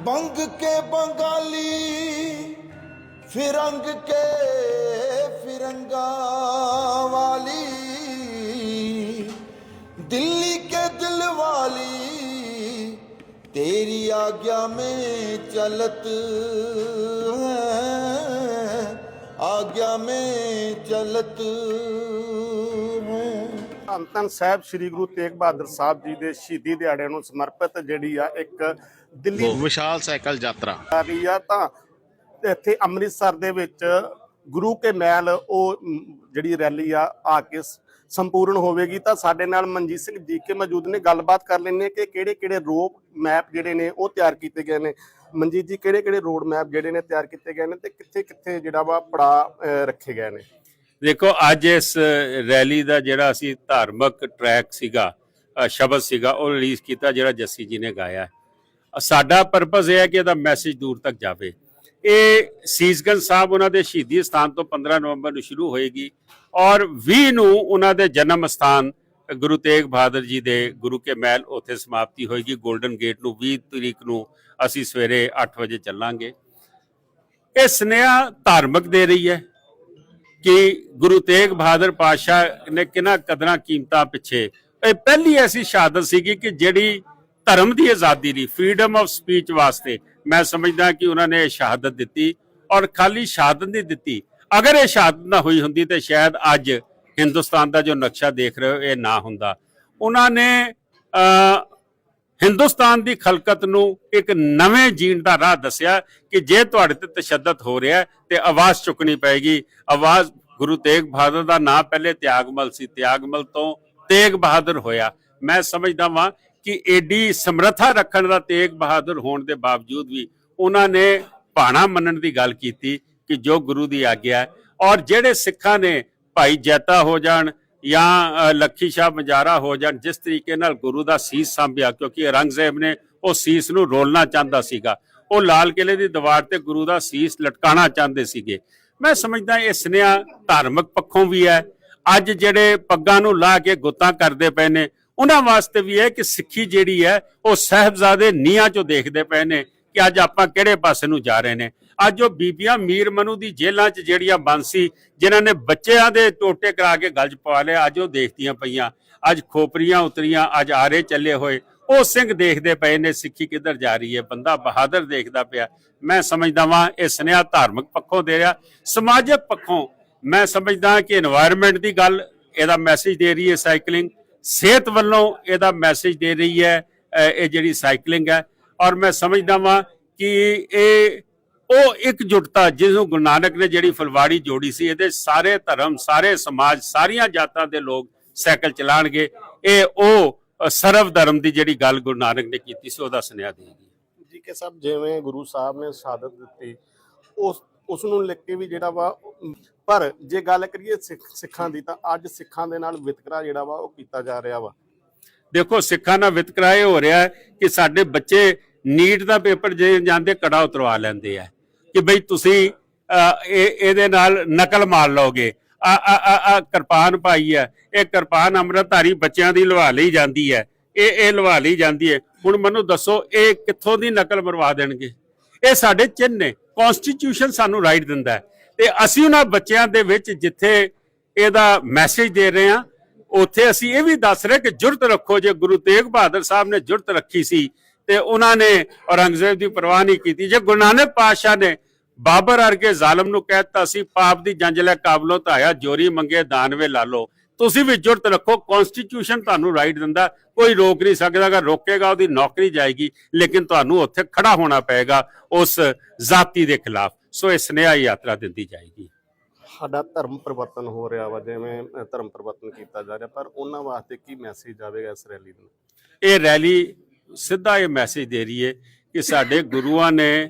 बंग के बंगाली फिरंग के फिरंगा वाली दिल्ली के दिल वाली तेरी आज्ञा में चलत है आज्ञा में चलत है ਧੰਨ ਧੰਨ ਸਾਹਿਬ ਸ੍ਰੀ ਗੁਰੂ ਤੇਗ ਬਹਾਦਰ ਸਾਹਿਬ ਜੀ ਦੇ ਸ਼ਹੀਦੀ ਦਿਹਾੜੇ ਨੂੰ ਸਮਰਪਿਤ ਜਿਹੜੀ ਆ ਇੱਕ ਦਿੱਲੀ ਵਿਸ਼ਾਲ ਸਾਈਕਲ ਯਾਤਰਾ। ਆ ਰਹੀ ਆ ਤਾਂ ਇੱਥੇ ਅੰਮ੍ਰਿਤਸਰ ਦੇ ਵਿੱਚ ਗੁਰੂ ਕੇ ਮਹਿਲ ਉਹ ਜਿਹੜੀ ਰੈਲੀ ਆ ਆ ਕੇ ਸੰਪੂਰਨ ਹੋਵੇਗੀ। ਤਾਂ ਸਾਡੇ ਨਾਲ ਮਨਜੀਤ ਸਿੰਘ ਜੀ ਕੇ ਮੌਜੂਦ ਨੇ। ਗੱਲਬਾਤ ਕਰ ਲੈਣੇ ਕਿ ਕਿਹੜੇ ਕਿਹੜੇ ਰੋਡ ਮੈਪ ਜਿਹੜੇ ਨੇ ਉਹ ਤਿਆਰ ਕੀਤੇ ਗਏ ਨੇ। ਮਨਜੀਤ ਜੀ ਕਿਹੜੇ ਕਿਹੜੇ ਰੋਡ ਮੈਪ ਜਿਹੜੇ ਨੇ ਤਿਆਰ ਕੀਤੇ ਗਏ ਨੇ ਤੇ ਕਿੱਥੇ ਕਿੱਥੇ ਜਿਹੜਾ ਵਾ ਪੜਾ ਰੱਖੇ ਗਏ ਨੇ? ਦੇਖੋ, ਅੱਜ ਇਸ ਰੈਲੀ ਦਾ ਜਿਹੜਾ ਅਸੀਂ ਧਾਰਮਿਕ ਟਰੈਕ ਸੀਗਾ ਸ਼ਬਦ ਸੀਗਾ, ਉਹ ਰਿਲੀਜ਼ ਕੀਤਾ ਜਿਹੜਾ ਜੱਸੀ ਜੀ ਨੇ ਗਾਇਆ। ਸਾਡਾ ਪਰਪਸ ਇਹ ਹੈ ਕਿ ਇਹਦਾ ਮੈਸੇਜ ਦੂਰ ਤੱਕ ਜਾਵੇ। ਇਹ ਸੀਸਗੰਜ ਸਾਹਿਬ ਉਹਨਾਂ ਦੇ ਸ਼ਹੀਦੀ ਸਥਾਨ ਤੋਂ 15 ਨਵੰਬਰ ਨੂੰ ਸ਼ੁਰੂ ਹੋਏਗੀ ਔਰ 20 ਨੂੰ ਉਹਨਾਂ ਦੇ ਜਨਮ ਸਥਾਨ ਗੁਰੂ ਤੇਗ ਬਹਾਦਰ ਜੀ ਦੇ ਗੁਰੂ ਕੇ ਮਹਿਲ ਉੱਥੇ ਸਮਾਪਤੀ ਹੋਏਗੀ। 골ਡਨ ਗੇਟ ਨੂੰ 20 ਤਰੀਕ ਨੂੰ ਅਸੀਂ ਸਵੇਰੇ 8 ਵਜੇ ਚੱਲਾਂਗੇ। ਇਹ ਸੁਨੇਹਾ ਧਾਰਮਿਕ ਦੇ ਰਹੀ ਹੈ। ਕਿ ਗੁਰੂ ਤੇਗ ਬਹਾਦਰ ਪਾਤਸ਼ਾਹ ਨੇ ਕਿੰਨਾ ਕਦਰਾਂ ਕੀਮਤਾਂ ਪਿੱਛੇ। ਇਹ ਪਹਿਲੀ ਐਸੀ ਸ਼ਹਾਦਤ ਸੀਗੀ ਕਿ ਜਿਹੜੀ ਧਰਮ ਦੀ ਆਜ਼ਾਦੀ ਲਈ ਫਰੀडम ਆਫ ਸਪੀਚ ਵਾਸਤੇ ਮੈਂ ਸਮਝਦਾ ਕਿ ਉਹਨਾਂ ਨੇ ਇਹ ਸ਼ਹਾਦਤ ਦਿੱਤੀ ਔਰ ਖਾਲੀ ਸ਼ਹਾਦਤ ਨਹੀਂ ਦਿੱਤੀ। ਅਗਰ ਇਹ ਸ਼ਹਾਦਤ ਨਾ ਹੋਈ ਹੁੰਦੀ ਤੇ ਸ਼ਾਇਦ ਅੱਜ ਹਿੰਦੁਸਤਾਨ ਦਾ ਜੋ ਨਕਸ਼ਾ ਦੇਖ ਰਹੇ ਹੋ, ਇਹ ਨਾ ਹੁੰਦਾ। ਉਹਨਾਂ ਨੇ ਹਿੰਦੁਸਤਾਨ ਦੀ ਖਲਕਤ ਨੂੰ ਇੱਕ ਨਵੇਂ ਜੀਣ ਦਾ ਰਾਹ ਦੱਸਿਆ ਕਿ ਜੇ ਤੁਹਾਡੇ ਤੇ ਤਸ਼ੱਦਦ ਹੋ ਰਿਹਾ ਹੈ, ਤੇ ਆਵਾਜ਼ ਚੁੱਕਣੀ ਪਏਗੀ। ਆਵਾਜ਼ ਗੁਰੂ ਤੇਗ ਬਹਾਦਰ ਦਾ ਨਾਂ ਪਹਿਲੇ ਤਿਆਗਮਲ ਸੀ। ਤਿਆਗਮਲ ਤੋਂ ਤੇਗ ਬਹਾਦਰ ਹੋਇਆ। ਮੈਂ ਸਮਝਦਾ ਵਾਂ ਕਿ ਏਡੀ ਸਮਰੱਥਾ ਰੱਖਣ ਦਾ ਤੇਗ ਬਹਾਦਰ ਹੋਣ ਦੇ ਬਾਵਜੂਦ ਵੀ ਉਹਨਾਂ ਨੇ ਭਾਣਾ ਮੰਨਣ ਦੀ ਗੱਲ ਕੀਤੀ ਕਿ ਜੋ ਗੁਰੂ ਦੀ ਆਗਿਆ ਔਰ ਜਿਹੜੇ ਸਿੱਖਾਂ ਨੇ ਭਾਈ ਜੈਤਾ ਹੋ ਜਾਣ ਜਾਂ ਲੱਖੀ ਸ਼ਾਹ ਮਜਾਰਾ ਹੋ ਜਾਣ, ਜਿਸ ਤਰੀਕੇ ਨਾਲ ਗੁਰੂ ਦਾ ਸੀਸ ਸੰਭਿਆ, ਕਿਉਂਕਿ ਔਰੰਗਜ਼ੇਬ ਨੇ ਉਹ ਸੀਸ ਨੂੰ ਰੋਲਣਾ ਚਾਹੁੰਦਾ ਸੀਗਾ। ਉਹ ਲਾਲ ਕਿਲੇ ਦੀ ਦੀਵਾਰ ਤੇ ਗੁਰੂ ਦਾ ਸੀਸ ਲਟਕਾਉਣਾ ਚਾਹੁੰਦੇ ਸੀਗੇ। ਮੈਂ ਸਮਝਦਾ ਇਹ ਸੁਨੇਹਾ ਧਾਰਮਿਕ ਪੱਖੋਂ ਵੀ ਹੈ। ਅੱਜ ਜਿਹੜੇ ਪੱਗਾਂ ਨੂੰ ਲਾ ਕੇ ਗੁੱਤਾਂ ਕਰਦੇ ਪਏ ਨੇ, ਉਹਨਾਂ ਵਾਸਤੇ ਵੀ ਹੈ ਕਿ ਸਿੱਖੀ ਜਿਹੜੀ ਹੈ, ਉਹ ਸਹਿਬਜ਼ਾਦੇ ਨੀਹਾਂ ਚੋਂ ਦੇਖਦੇ ਪਏ ਨੇ। ਕਿ ਅੱਜ ਆਪਾਂ ਕਿਹੜੇ ਪਾਸੇ ਨੂੰ ਜਾ ਰਹੇ ਨੇ? ਅੱਜ ਉਹ ਬੀਬੀਆਂ ਮੀਰ ਮਨੂ ਦੀ ਜੇਲਾਂ 'ਚ ਜਿਹੜੀਆਂ ਬੰਸੀ, ਜਿਨ੍ਹਾਂ ਨੇ ਬੱਚਿਆਂ ਦੇ ਟੋਟੇ ਕਰਾ ਕੇ ਗਲਜ ਪਵਾ ਲਿਆ, ਅੱਜ ਉਹ ਦੇਖਦੀਆਂ ਪਈਆਂ। ਅੱਜ ਖੋਪਰੀਆਂ ਉਤਰੀਆਂ, ਅੱਜ ਆਰੇ ਚੱਲੇ ਹੋਏ। ਉਹ ਸਿੰਘ ਦੇਖਦੇ ਪਏ ਨੇ, ਸਿੱਖੀ ਕਿੱਧਰ ਜਾ ਰਹੀ ਹੈ? ਬੰਦਾ ਬਹਾਦਰ ਦੇਖਦਾ ਪਿਆ। ਮੈਂ ਸਮਝਦਾ ਵਾਂ, ਇਹ ਸੁਨੇਹਾ ਧਾਰਮਿਕ ਪੱਖੋਂ ਦੇ ਰਿਹਾ। ਸਮਾਜਿਕ ਪੱਖੋਂ ਮੈਂ ਸਮਝਦਾ ਕਿ এনवायरमेंट ਦੀ ਗੱਲ, ਇਹਦਾ ਮੈਸੇਜ ਦੇ ਰਹੀ ਹੈ ਸਾਈਕਲਿੰਗ ਸਿਹਤ ਵੱਲੋਂ ਇਹਦਾ ਮੈਸੇਜ ਦੇ ਰਹੀ ਹੈ ਇਹ ਜਿਹੜੀ ਸਾਈਕਲਿੰਗ ਹੈ। ਔਰ ਮੈਂ ਸਮਝਦਾ ਵਾਂ ਕਿ ਇਹ ਉਹ ਇਕਜੁੱਟਤਾ ਜਿਸ ਨੂੰ ਗੁਰੂ ਨਾਨਕ ਨੇ ਜਿਹੜੀ ਫੁਲਵਾੜੀ ਜੋੜੀ ਸੀ ਇਹਦੇ ਸਾਰੇ ਧਰਮ ਸਾਰੇ ਸਮਾਜ ਸਾਰੀਆਂ ਜਾਤਾਂ ਦੇ ਲੋਕ ਸਾਈਕਲ ਚਲਾਣਗੇ। ਇਹ ਉਹ ਸਰਵ ਧਰਮ ਦੀ ਜਿਹੜੀ ਗੱਲ ਗੁਰੂ ਨਾਨਕ ਨੇ ਕੀਤੀ ਸੀ ਉਹਦਾ ਸੁਨੇਹਾ ਦੇਗੀ ਜੀ ਕੇ ਸਾਹਿਬ ਜਿਵੇਂ ਗੁਰੂ ਸਾਹਿਬ ਨੇ ਸ਼ਹਾਦਤ ਦਿੱਤੀ ਉਸ ਉਸ ਨੂੰ ਲਿਖ ਕੇ ਵੀ ਜਿਹੜਾ ਵਾ ਪਰ ਜੇ ਗੱਲ ਕਰੀਏ ਸਿੱਖ- ਸਿੱਖਾਂ ਦੀ ਤਾਂ ਅੱਜ ਸਿੱਖਾਂ ਦੇ ਨਾਲ ਵਿਤਕਰਾ ਜਿਹੜਾ ਵਾ ਉਹ ਕੀਤਾ ਜਾ ਰਿਹਾ ਵਾ। ਦੇਖੋ ਸਿੱਖਾਂ ਨਾਲ ਵਿਤਕਰਾ ਇਹ ਹੋ ਰਿਹਾ ਕਿ ਸਾਡੇ ਬੱਚੇ ਨੀਟ ਦਾ ਪੇਪਰ ਜੇ ਜਾਂਦੇ ਕੜਾ ਉਤਰਵਾ ਲੈਂਦੇ ਆ ਕਿ ਬਈ ਤੁਸੀਂ ਇਹ, ਇਹਦੇ ਨਾਲ ਨਕਲ ਮਾਰ ਲਓਗੇ। ਆ ਆ ਆ ਕਿਰਪਾਨ ਪਾਈ ਹੈ ਇਹ ਕਿਰਪਾਨ ਅੰਮ੍ਰਿਤਧਾਰੀ ਬੱਚਿਆਂ ਦੀ ਲਵਾ ਲਈ ਜਾਂਦੀ ਹੈ ਇਹ ਇਹ ਲਵਾ ਲਈ ਜਾਂਦੀ ਹੈ ਹੁਣ ਮੈਨੂੰ ਦੱਸੋ, ਇਹ ਕਿੱਥੋਂ ਦੀ ਨਕਲ ਮਰਵਾ ਦੇਣਗੇ? ਇਹ ਸਾਡੇ ਚਿੰਨ੍ਹ ਨੇ। ਕਨਸਟੀਟਿਊਸ਼ਨ ਸਾਨੂੰ ਰਾਈਟ ਦਿੰਦਾ ਹੈ। ਤੇ ਅਸੀਂ ਉਹਨਾਂ ਬੱਚਿਆਂ ਦੇ ਵਿੱਚ ਜਿੱਥੇ ਇਹਦਾ ਮੈਸੇਜ ਦੇ ਰਹੇ ਹਾਂ, ਉੱਥੇ ਅਸੀਂ ਇਹ ਵੀ ਦੱਸ ਰਹੇ ਕਿ ਜੁਰਤ ਰੱਖੋ। ਜੇ ਗੁਰੂ ਤੇਗ ਬਹਾਦਰ ਸਾਹਿਬ ਨੇ ਜੁਰਤ ਰੱਖੀ ਸੀ ਤੇ ਉਹਨਾਂ ਨੇ ਔਰੰਗਜ਼ੇਬ ਦੀ ਪਰਵਾਹ ਨਹੀਂ ਕੀਤੀ। ਜੇ ਗੁਰੂ ਨਾਨਕ ਪਾਤਸ਼ਾਹ ਨੇ ਬਾਬਰ ਵਰਗੇ ਜ਼ਾਲਮ ਨੂੰ ਕਹਿਤਾ ਸੀ ਪਾਪ ਦੀ ਜੰਜ ਲੈ ਕਾਬਲੋਂ ਧਾਇਆ ਜੋਰੀ ਮੰਗੇ ਦਾਨਵੇ ਲਾਲੋ ਤੁਸੀਂ ਵੀ ਜੁਰਤ ਰੱਖੋ ਕਨਸਟੀਟਿਊਸ਼ਨ ਤੁਹਾਨੂੰ ਰਾਈਟ ਦਿੰਦਾ ਕੋਈ ਰੋਕ ਨਹੀਂ ਸਕਦਾ ਅਗਰ ਰੋਕੇਗਾ ਉਹਦੀ ਨੌਕਰੀ ਜਾਏਗੀ ਲੇਕਿਨ ਤੁਹਾਨੂੰ ਉੱਥੇ ਖੜਾ ਹੋਣਾ ਪਏਗਾ ਉਸ ਜ਼ਾਤੀ ਦੇ ਖਿਲਾਫ। ਸੋ ਇਹ ਸੁਨੇਹਾ ਯਾਤਰਾ ਦਿੰਦੀ ਜਾਏਗੀ। ਸਾਡਾ ਧਰਮ ਪਰਿਵਰਤਨ ਹੋ ਰਿਹਾ ਵਾ ਜਿਵੇਂ ਧਰਮ ਪਰਿਵਰਤਨ ਕੀਤਾ ਜਾ ਰਿਹਾ ਪਰ ਉਹਨਾਂ ਵਾਸਤੇ ਕੀ ਮੈਸੇਜ ਜਾਵੇਗਾ ਇਸ ਰੈਲੀ ਦਾ ਇਹ ਰੈਲੀ ਸਿੱਧਾ ਇਹ ਮੈਸੇਜ ਦੇ ਰਹੀ ਹੈ ਕਿ ਸਾਡੇ ਗੁਰੂਆਂ ਨੇ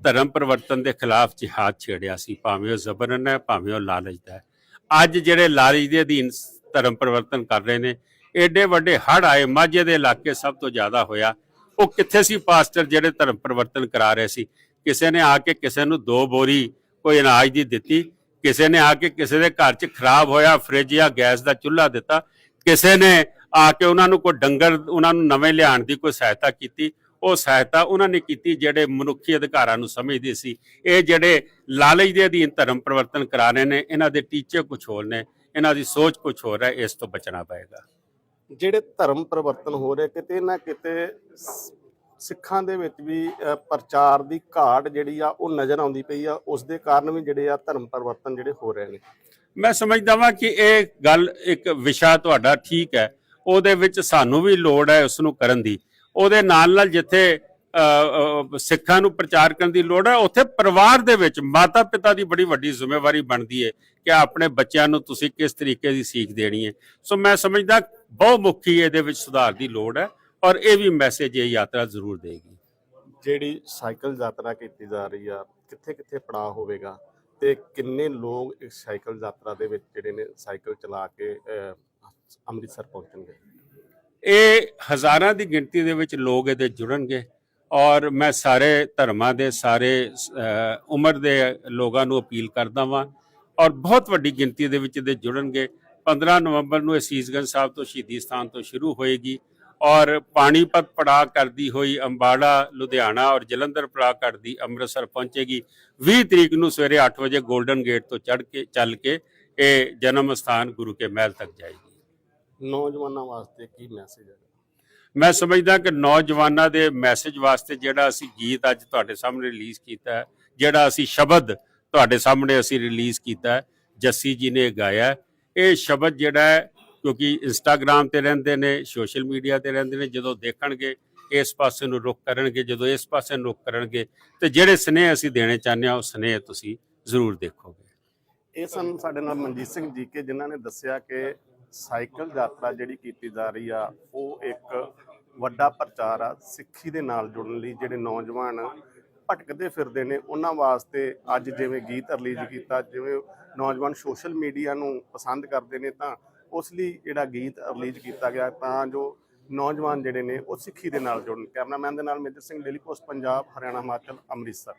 ਧਰਮ ਪਰਿਵਰਤਨ ਦੇ ਖਿਲਾਫ ਜਿਹਾਦ ਛੇੜਿਆ ਸੀ, ਭਾਵੇਂ ਉਹ ਜ਼ਬਰਨ ਹੈ, ਭਾਵੇਂ ਉਹ ਲਾਲਚ ਦਾ ਹੈ। ਅੱਜ ਜਿਹੜੇ ਲਾਲਚ ਦੇ ਅਧੀਨ ਧਰਮ ਪਰਿਵਰਤਨ ਕਰ ਰਹੇ ਨੇ, ਏਡੇ ਵੱਡੇ ਹੜ ਆਏ, ਮਾਝੇ ਦੇ ਇਲਾਕੇ ਸਭ ਤੋਂ ਜ਼ਿਆਦਾ ਹੋਇਆ, ਉਹ ਕਿੱਥੇ ਸੀ ਪਾਸਟਰ ਜਿਹੜੇ ਧਰਮ ਪਰਿਵਰਤਨ ਕਰਾ ਰਹੇ ਸੀ? ਕਿਸੇ ਨੇ ਆ ਕੇ ਕਿਸੇ ਨੂੰ ਦੋ ਬੋਰੀ ਕੋਈ ਅਨਾਜ ਦੀ ਦਿੱਤੀ, ਕਿਸੇ ਨੇ ਆ ਕੇ ਕਿਸੇ ਦੇ ਘਰ 'ਚ ਖਰਾਬ ਹੋਇਆ, ਫ੍ਰਿਜ ਜਾਂ ਗੈਸ ਦਾ ਚੁੱਲ੍ਹਾ ਦਿੱਤਾ, ਕਿਸੇ ਨੇ ਆ ਕੇ ਉਹਨਾਂ ਨੂੰ ਕੋਈ ਡੰਗਰ ਉਹਨਾਂ ਨੂੰ ਨਵੇਂ ਲਿਆਉਣ ਦੀ ਕੋਈ ਸਹਾਇਤਾ ਕੀਤੀ। ਉਹ ਸਹਾਇਤਾ ਉਹਨਾਂ ਨੇ ਕੀਤੀ ਜਿਹੜੇ ਮਨੁੱਖੀ ਅਧਿਕਾਰਾਂ ਨੂੰ ਸਮਝਦੇ ਸੀ। ਇਹ ਜਿਹੜੇ ਲਾਲਚ ਦੇ ਅਧੀਨ ਧਰਮ ਪਰਿਵਰਤਨ ਕਰਾ ਰਹੇ ਨੇ ਇਹਨਾਂ ਦੇ ਟੀਚੇ ਕੁਝ ਹੋਰ ਨੇ ਇਹਨਾਂ ਦੀ ਸੋਚ ਕੁਝ ਹੋਰ ਹੈ ਇਸ ਤੋਂ ਬਚਣਾ ਪਏਗਾ। ਜਿਹੜੇ ਧਰਮ ਪਰਿਵਰਤਨ ਹੋ ਰਹੇ ਕਿਤੇ ਨਾ ਕਿਤੇ ਸਿੱਖਾਂ ਦੇ ਵਿੱਚ ਵੀ ਪ੍ਰਚਾਰ ਦੀ ਘਾਟ ਜਿਹੜੀ ਆ ਉਹ ਨਜ਼ਰ ਆਉਂਦੀ ਪਈ ਆ। ਉਸ ਦੇ ਕਾਰਨ ਵੀ ਜਿਹੜੇ ਆ ਧਰਮ ਪਰਿਵਰਤਨ ਜਿਹੜੇ ਹੋ ਰਹੇ ਨੇ। ਮੈਂ ਸਮਝਦਾ ਵਾਂ ਕਿ ਇਹ ਗੱਲ ਇੱਕ ਵਿਸ਼ਾ ਤੁਹਾਡਾ ਠੀਕ ਹੈ। ਉਹਦੇ ਵਿੱਚ ਸਾਨੂੰ ਵੀ ਲੋੜ ਹੈ ਉਸ ਨੂੰ ਕਰਨ ਦੀ। ਉਹਦੇ ਨਾਲ ਨਾਲ ਜਿੱਥੇ ਸਿੱਖਾਂ ਨੂੰ ਪ੍ਰਚਾਰ ਕਰਨ ਦੀ ਲੋੜ ਹੈ ਉੱਥੇ ਪਰਿਵਾਰ ਦੇ ਵਿੱਚ ਮਾਤਾ ਪਿਤਾ ਦੀ ਬੜੀ ਵੱਡੀ ਜ਼ਿੰਮੇਵਾਰੀ ਬਣਦੀ ਹੈ ਕਿ ਆਪਣੇ ਬੱਚਿਆਂ ਨੂੰ ਤੁਸੀਂ ਕਿਸ ਤਰੀਕੇ ਦੀ ਸੀਖ ਦੇਣੀ ਹੈ ਸੋ ਮੈਂ ਸਮਝਦਾ ਬਹੁਮੁਖੀ ਇਹਦੇ ਵਿੱਚ ਸੁਧਾਰ ਦੀ ਲੋੜ ਹੈ ਔਰ ਇਹ ਵੀ ਮੈਸੇਜ ਇਹ ਯਾਤਰਾ ਜ਼ਰੂਰ ਦੇਗੀ। ਜਿਹੜੀ ਸਾਈਕਲ ਯਾਤਰਾ ਕੀਤੀ ਜਾ ਰਹੀ ਆ ਕਿੱਥੇ ਕਿੱਥੇ ਪੜਾਅ ਹੋਵੇਗਾ ਤੇ ਕਿੰਨੇ ਲੋਕ ਇਸ ਸਾਈਕਲ ਯਾਤਰਾ ਦੇ ਵਿੱਚ ਜਿਹੜੇ ਨੇ ਸਾਈਕਲ ਚਲਾ ਕੇ ਅ, ਅੰਮ੍ਰਿਤਸਰ ਪਹੁੰਚਣਗੇ। ਇਹ ਹਜ਼ਾਰਾਂ ਦੀ ਗਿਣਤੀ ਦੇ ਵਿੱਚ ਲੋਕ ਇਹਦੇ ਜੁੜਨਗੇ ਔਰ ਮੈਂ ਸਾਰੇ ਧਰਮਾਂ ਦੇ, ਸਾਰੇ ਉਮਰ ਦੇ ਲੋਕਾਂ ਨੂੰ ਅਪੀਲ ਕਰਦਾ ਵਾਂ ਔਰ ਬਹੁਤ ਵੱਡੀ ਗਿਣਤੀ ਦੇ ਵਿੱਚ ਇਹਦੇ ਜੁੜਨਗੇ। 15 ਨਵੰਬਰ ਨੂੰ ਇਹ ਸੀਸਗੰਜ ਸਾਹਿਬ ਤੋਂ ਸ਼ਹੀਦੀ ਸਥਾਨ ਤੋਂ ਸ਼ੁਰੂ ਹੋਏਗੀ ਔਰ ਪਾਣੀਪਤ ਪੜਾਅ ਕਰਦੀ ਹੋਈ ਅੰਬਾਲਾ, ਲੁਧਿਆਣਾ ਔਰ ਜਲੰਧਰ ਪੜਾਅ ਕਰਦੀ ਅੰਮ੍ਰਿਤਸਰ ਪਹੁੰਚੇਗੀ। 20 ਤਰੀਕ ਨੂੰ ਸਵੇਰੇ 8 ਵਜੇ 골ਡਨ ਗੇਟ ਤੋਂ ਚੜ੍ਹ ਕੇ, ਚੱਲ ਕੇ ਇਹ ਜਨਮ ਸਥਾਨ ਗੁਰੂ ਕੇ ਮਹਿਲ ਤੱਕ ਜਾਏਗੀ। ਨੌਜਵਾਨਾਂ ਵਾਸਤੇ ਕੀ ਮੈਸੇਜ ਹੈ ਮੈਂ ਸਮਝਦਾ ਕਿ ਨੌਜਵਾਨਾਂ ਦੇ ਮੈਸੇਜ ਵਾਸਤੇ ਜਿਹੜਾ ਅਸੀਂ ਗੀਤ ਅੱਜ ਤੁਹਾਡੇ ਸਾਹਮਣੇ ਰਿਲੀਜ਼ ਕੀਤਾ ਹੈ ਜਿਹੜਾ ਅਸੀਂ ਸ਼ਬਦ ਤੁਹਾਡੇ ਸਾਹਮਣੇ ਅਸੀਂ ਰਿਲੀਜ਼ ਕੀਤਾ ਹੈ ਜੱਸੀ ਜੀ ਨੇ ਗਾਇਆ। ਇਹ ਸ਼ਬਦ ਜਿਹੜਾ ਹੈ ਕਿਉਂਕਿ ਇੰਸਟਾਗ੍ਰam ਤੇ ਰਹਿੰਦੇ ਨੇ ਸੋਸ਼ਲ ਮੀਡੀਆ ਤੇ ਰਹਿੰਦੇ ਨੇ ਜਦੋਂ ਦੇਖਣਗੇ ਇਸ ਪਾਸੇ ਨੂੰ ਰੁਖ ਕਰਨਗੇ ਜਦੋਂ ਇਸ ਪਾਸੇ ਨੂੰ ਰੁਖ ਕਰਨਗੇ ਤੇ ਜਿਹੜੇ ਸਨੇਹ ਅਸੀਂ ਦੇਣੇ ਚਾਹੁੰਦੇ ਹਾਂ ਉਹ ਸਨੇਹ ਤੁਸੀਂ ਜ਼ਰੂਰ ਦੇਖੋਗੇ ਇਹ ਸਨ ਸਾਡੇ ਨਾਲ ਮਨਜੀਤ ਸਿੰਘ ਜੀ ਕੇ ਜਿਨ੍ਹਾਂ ਨੇ ਦੱਸਿਆ ਕਿ ਸਾਈਕਲ ਯਾਤਰਾ ਜਿਹੜੀ ਕੀਤੀ ਜਾ ਰਹੀ ਆ, ਉਹ ਇੱਕ ਵੱਡਾ ਪ੍ਰਚਾਰ ਆ ਸਿੱਖੀ ਦੇ ਨਾਲ ਜੁੜਨ ਲਈ, ਜਿਹੜੇ ਨੌਜਵਾਨ ਭਟਕਦੇ ਫਿਰਦੇ ਨੇ, ਉਹਨਾਂ ਵਾਸਤੇ ਅੱਜ ਜਿਵੇਂ ਗੀਤ ਰਿਲੀਜ਼ ਕੀਤਾ, ਜਿਵੇਂ ਨੌਜਵਾਨ ਸੋਸ਼ਲ ਮੀਡੀਆ ਨੂੰ ਪਸੰਦ ਕਰਦੇ ਨੇ, ਤਾਂ ਉਸ ਲਈ ਜਿਹੜਾ ਗੀਤ ਰਿਲੀਜ਼ ਕੀਤਾ ਗਿਆ, ਤਾਂ ਜੋ ਨੌਜਵਾਨ ਜਿਹੜੇ ਨੇ ਉਹ ਸਿੱਖੀ ਦੇ ਨਾਲ ਜੁੜਨ। ਕੈਮਰਾਮੈਨ ਦੇ ਨਾਲ Major Singh daily post Punjab, Haryana, Himachal, Amritsar.